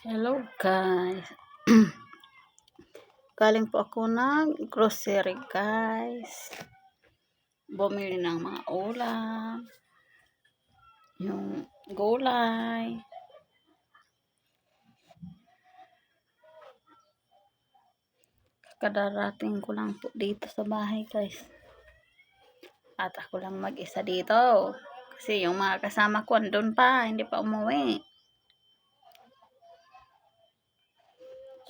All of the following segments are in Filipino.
Hello guys. Galing po ako ng grocery guys. Bumili ng mga ulam. Yung gulay. Kadarating ko lang po dito sa bahay guys. At ako lang mag-isa dito. Kasi yung mga kasama ko andun pa, hindi pa umuwi.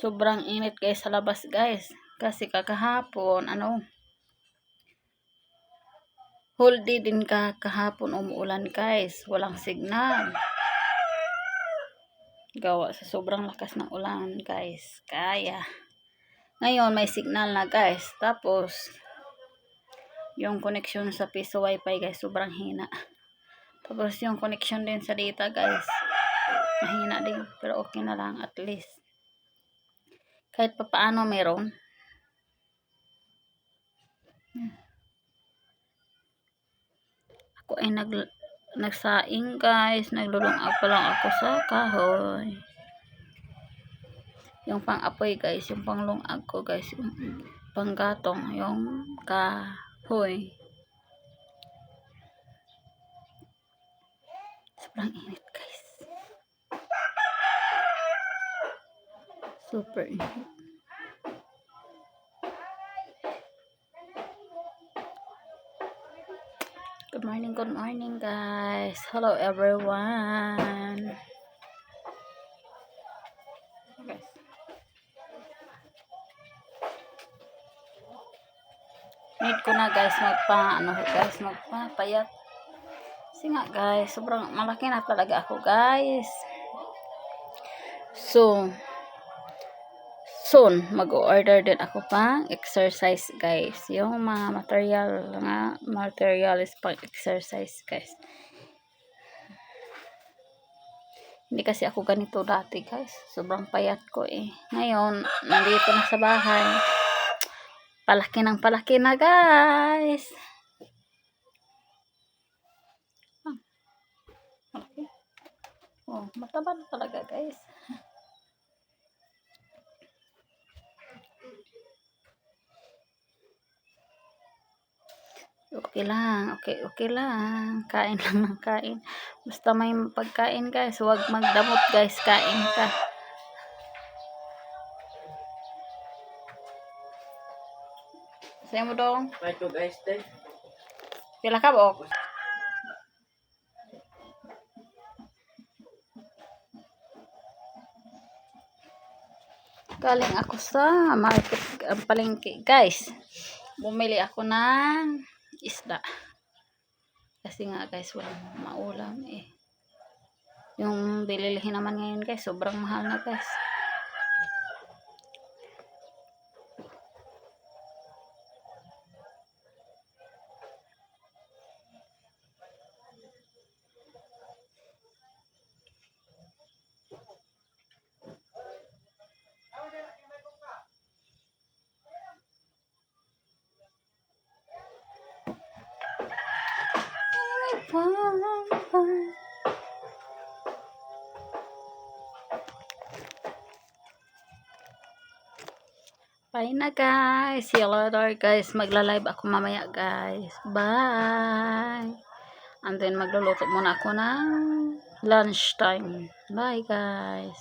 Sobrang init guys sa labas guys. Kasi kakahapon, ano, whole din ka kahapon umuulan guys. Walang signal. Gawa sa sobrang lakas ng ulan guys. Kaya, ngayon may signal na guys. Tapos, yung connection sa piso wifi guys, sobrang hina. Tapos yung connection din sa data guys, mahina din. Pero okay na lang at least kahit pa paano meron. Ako ay nag nagsaing guys, naglulungag pa lang ako sa kahoy. Yung pang-apoy guys, yung panglungag ko guys, yung panggatong, yung kahoy. Sobrang init guys. Super. Good morning, good morning guys. Hello everyone. Guys. Need ko na guys magpa ano guys magpapayat. Kasi nga guys, sobrang malaki na talaga ako guys. So, soon mag-order din ako pang exercise guys. Yung mga material nga material is pang exercise guys. Hindi kasi ako ganito dati guys. Sobrang payat ko eh. Ngayon nandito na sa bahay. Palaki ng palaki na guys. Ah, oh mataba talaga guys Okay lang, okay, okay lang. Kain lang ng kain. Basta may pagkain guys, huwag magdamot guys, kain ka. Sa'yo mo dong. May to guys, day. Pila ka bok? Galing ako sa market, ang palengke guys. Bumili ako ng isda. Kasi nga guys, walang maulam eh. Yung bililihin naman ngayon guys, sobrang mahal na guys. Bye na guys. See you later guys. Magla-live ako mamaya guys. Bye. And then magluluto muna ako ng lunch time. Bye guys.